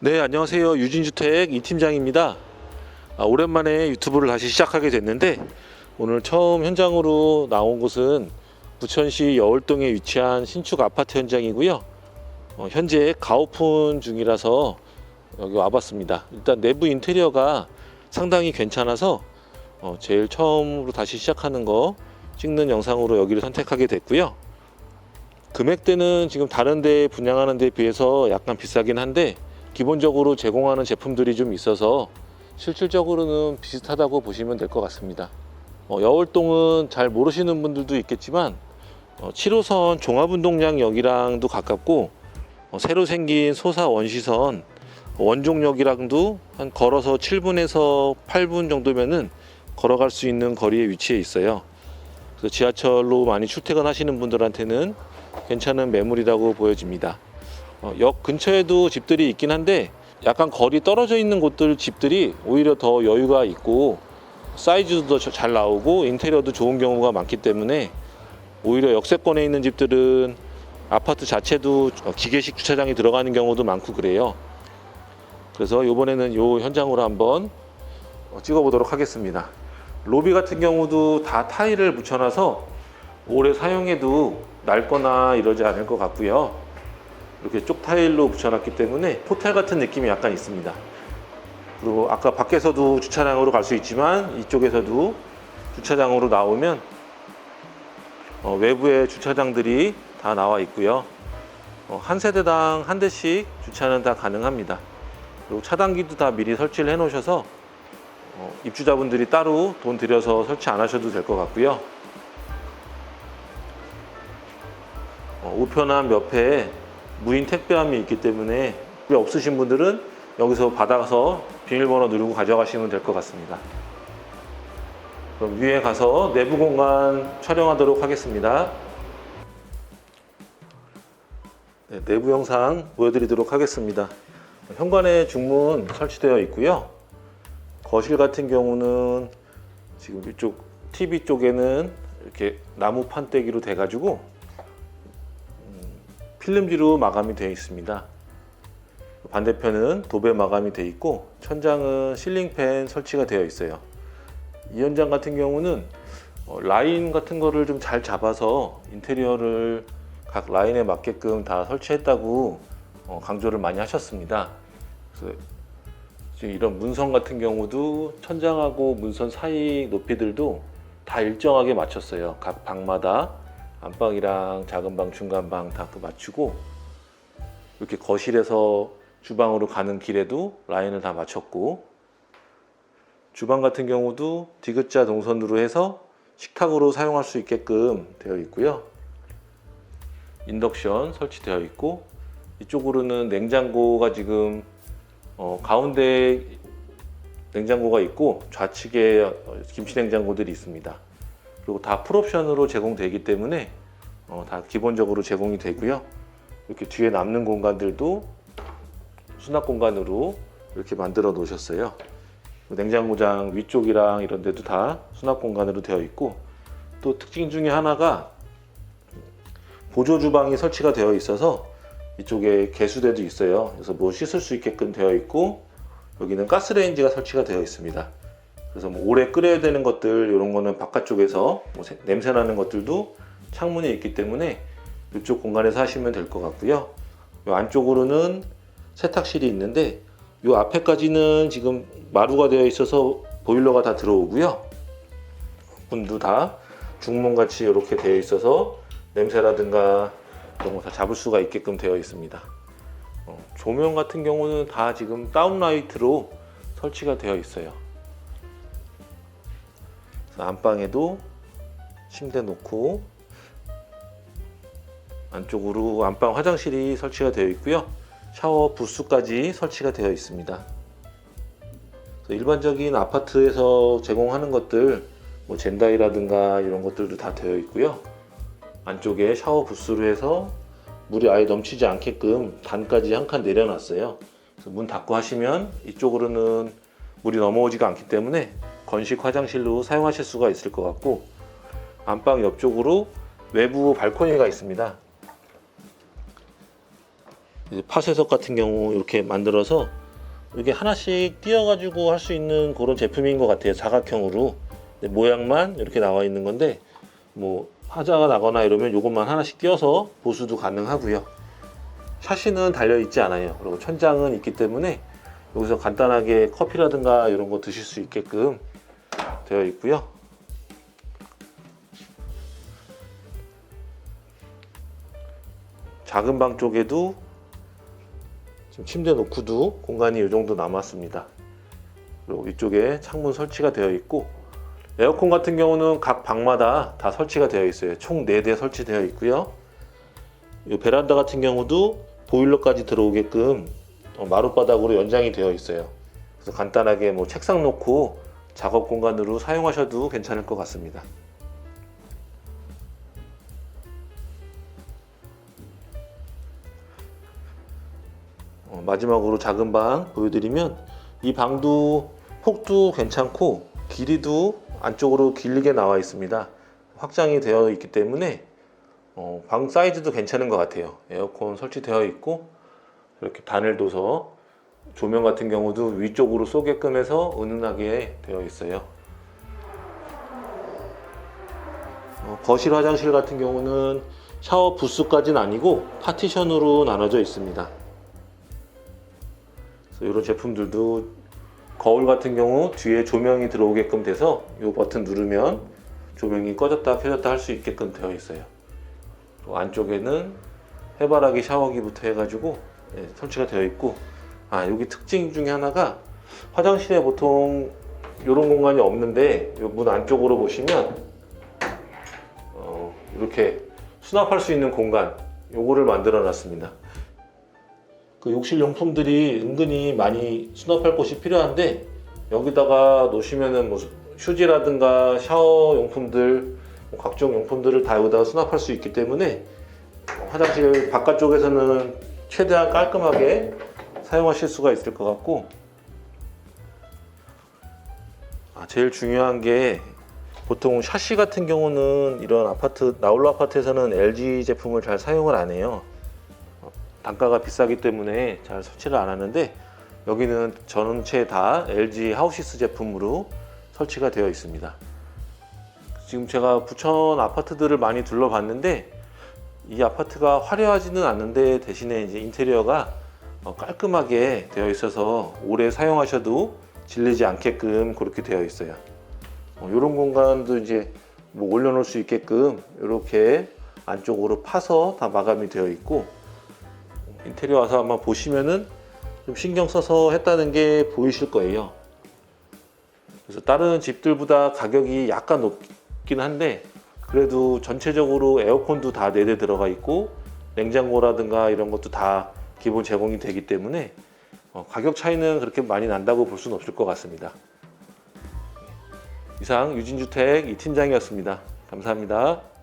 네, 안녕하세요. 유진주택 이 팀장입니다. 아, 오랜만에 유튜브를 다시 시작하게 됐는데 오늘 처음 현장으로 나온 곳은 부천시 여월동에 위치한 신축 아파트 현장이고요. 어, 현재 가오픈 중이라서 여기 와봤습니다. 일단 내부 인테리어가 상당히 괜찮아서 어, 제일 처음으로 다시 시작하는 거 찍는 영상으로 여기를 선택하게 됐고요. 금액대는 지금 다른 데 분양하는 데 비해서 약간 비싸긴 한데 기본적으로 제공하는 제품들이 좀 있어서 실질적으로는 비슷하다고 보시면 될 것 같습니다. 어, 여월동은 잘 모르시는 분들도 있겠지만 어, 7호선 종합운동장역이랑도 가깝고 어, 새로 생긴 소사 원시선 원종역이랑도 한 걸어서 7분에서 8분 정도면은 걸어갈 수 있는 거리에 위치해 있어요. 그래서 지하철로 많이 출퇴근하시는 분들한테는 괜찮은 매물이라고 보여집니다. 어, 역 근처에도 집들이 있긴 한데 약간 거리 떨어져 있는 곳들 집들이 오히려 더 여유가 있고 사이즈도 더잘 나오고 인테리어도 좋은 경우가 많기 때문에 오히려 역세권에 있는 집들은 아파트 자체도 기계식 주차장이 들어가는 경우도 많고 그래요. 그래서 이번에는 이 현장으로 한번 찍어보도록 하겠습니다. 로비 같은 경우도 다 타일을 붙여놔서 오래 사용해도 낡거나 이러지 않을 것 같고요. 이렇게 쪽 타일로 붙여놨기 때문에 호텔 같은 느낌이 약간 있습니다. 그리고 아까 밖에서도 주차장으로 갈 수 있지만 이쪽에서도 주차장으로 나오면 어, 외부에 주차장들이 다 나와 있고요. 어, 한 세대당 한 대씩 주차는 다 가능합니다. 그리고 차단기도 다 미리 설치를 해 놓으셔서 어, 입주자분들이 따로 돈 들여서 설치 안 하셔도 될 것 같고요. 어, 우편함 옆에 무인 택배함이 있기 때문에 없으신 분들은 여기서 받아서 비밀번호 누르고 가져가시면 될 것 같습니다. 그럼 위에 가서 내부 공간 촬영하도록 하겠습니다. 네, 내부 영상 보여드리도록 하겠습니다. 현관에 중문 설치되어 있고요. 거실 같은 경우는 지금 이쪽 TV 쪽에는 이렇게 나무 판때기로 돼 가지고 필름지로 마감이 되어 있습니다. 반대편은 도배 마감이 되어 있고 천장은 실링팬 설치가 되어 있어요. 이 현장 같은 경우는 어, 라인 같은 거를 좀 잘 잡아서 인테리어를 각 라인에 맞게끔 다 설치했다고 어, 강조를 많이 하셨습니다. 그래서 이런 문선 같은 경우도 천장하고 문선 사이 높이들도 다 일정하게 맞췄어요. 각 방마다 안방이랑 작은 방, 중간 방 다 맞추고 이렇게 거실에서 주방으로 가는 길에도 라인을 다 맞췄고 주방 같은 경우도 디귿자 동선으로 해서 식탁으로 사용할 수 있게끔 되어 있고요. 인덕션 설치되어 있고 이쪽으로는 냉장고가 지금 어, 가운데 냉장고가 있고 좌측에 김치 냉장고들이 있습니다. 그리고 다 풀옵션으로 제공되기 때문에 어, 다 기본적으로 제공이 되고요. 이렇게 뒤에 남는 공간들도 수납 공간으로 이렇게 만들어 놓으셨어요. 냉장고장 위쪽이랑 이런 데도 다 수납 공간으로 되어 있고 또 특징 중에 하나가 보조 주방이 설치가 되어 있어서 이쪽에 개수대도 있어요. 그래서 뭐 씻을 수 있게끔 되어 있고 여기는 가스레인지가 설치가 되어 있습니다. 그래서 뭐 오래 끓여야 되는 것들 이런 거는 바깥쪽에서 뭐 새- 냄새 나는 것들도 창문이 있기 때문에 이쪽 공간에서 하시면 될 것 같고요. 이 안쪽으로는 세탁실이 있는데 이 앞에까지는 지금 마루가 되어 있어서 보일러가 다 들어오고요. 문도 다 중문 같이 이렇게 되어 있어서 냄새라든가 이런 거 다 잡을 수가 있게끔 되어 있습니다. 어, 조명 같은 경우는 다 지금 다운라이트로 설치가 되어 있어요. 안방에도 침대 놓고 안쪽으로 안방 화장실이 설치가 되어 있고요. 샤워 부스까지 설치가 되어 있습니다. 일반적인 아파트에서 제공하는 것들, 뭐 젠다이라든가 이런 것들도 다 되어 있고요. 안쪽에 샤워 부스로 해서 물이 아예 넘치지 않게끔 단까지 한 칸 내려놨어요. 문 닫고 하시면 이쪽으로는 물이 넘어오지가 않기 때문에 건식 화장실로 사용하실 수가 있을 것 같고 안방 옆쪽으로 외부 발코니가 있습니다. 파쇄석 같은 경우 이렇게 만들어서 이게 하나씩 띄어가지고 할 수 있는 그런 제품인 것 같아요. 사각형으로 모양만 이렇게 나와 있는 건데 뭐 하자가 나거나 이러면 이것만 하나씩 띄어서 보수도 가능하고요. 샤시는 달려 있지 않아요. 그리고 천장은 있기 때문에 여기서 간단하게 커피라든가 이런 거 드실 수 있게끔 되어 있고요. 작은 방 쪽에도 지금 침대 놓고도 공간이 이 정도 남았습니다. 그리고 이쪽에 창문 설치가 되어 있고 에어컨 같은 경우는 각 방마다 다 설치가 되어 있어요. 총 4대 설치되어 있고요. 이 베란다 같은 경우도 보일러까지 들어오게끔 어, 마룻바닥으로 연장이 되어 있어요. 그래서 간단하게 뭐 책상 놓고 작업 공간으로 사용하셔도 괜찮을 것 같습니다. 어, 마지막으로 작은 방 보여드리면 이 방도 폭도 괜찮고 길이도 안쪽으로 길게 나와 있습니다. 확장이 되어 있기 때문에 어, 방 사이즈도 괜찮은 것 같아요. 에어컨 설치되어 있고 이렇게 단을 둬서 조명 같은 경우도 위쪽으로 쏘게끔 해서 은은하게 되어 있어요. 어, 거실 화장실 같은 경우는 샤워 부스까지는 아니고 파티션으로 나눠져 있습니다. 이런 제품들도 거울 같은 경우 뒤에 조명이 들어오게끔 돼서 이 버튼 누르면 조명이 꺼졌다 켜졌다 할 수 있게끔 되어 있어요. 또 안쪽에는 해바라기 샤워기부터 해가지고 네, 설치가 되어 있고 아 여기 특징 중에 하나가 화장실에 보통 이런 공간이 없는데 이문 안쪽으로 보시면 어, 이렇게 수납할 수 있는 공간 요거를 만들어 놨습니다. 그 욕실 용품들이 은근히 많이 수납할 곳이 필요한데 여기다가 놓으시면은 뭐 휴지라든가 샤워 용품들 뭐 각종 용품들을 다 여기다가 수납할 수 있기 때문에 화장실 바깥쪽에서는 최대한 깔끔하게 사용하실 수가 있을 것 같고 아, 제일 중요한 게 보통 샤시 같은 경우는 이런 아파트 나홀로 아파트에서는 LG 제품을 잘 사용을 안 해요. 어, 단가가 비싸기 때문에 잘 설치를 안 하는데 여기는 전체 다 LG 하우시스 제품으로 설치가 되어 있습니다. 지금 제가 부천 아파트들을 많이 둘러봤는데 이 아파트가 화려하지는 않는데 대신에 이제 인테리어가 어, 깔끔하게 되어 있어서 오래 사용하셔도 질리지 않게끔 그렇게 되어 있어요. 이런 공간도 이제 뭐 올려놓을 수 있게끔 이렇게 안쪽으로 파서 다 마감이 되어 있고 인테리어 와서 한번 보시면은 좀 신경 써서 했다는 게 보이실 거예요. 그래서 다른 집들보다 가격이 약간 높긴 한데 그래도 전체적으로 에어컨도 다 4대 들어가 있고 냉장고라든가 이런 것도 다 기본 제공이 되기 때문에 어, 가격 차이는 그렇게 많이 난다고 볼 수는 없을 것 같습니다. 이상 유진주택 이 팀장이었습니다. 감사합니다.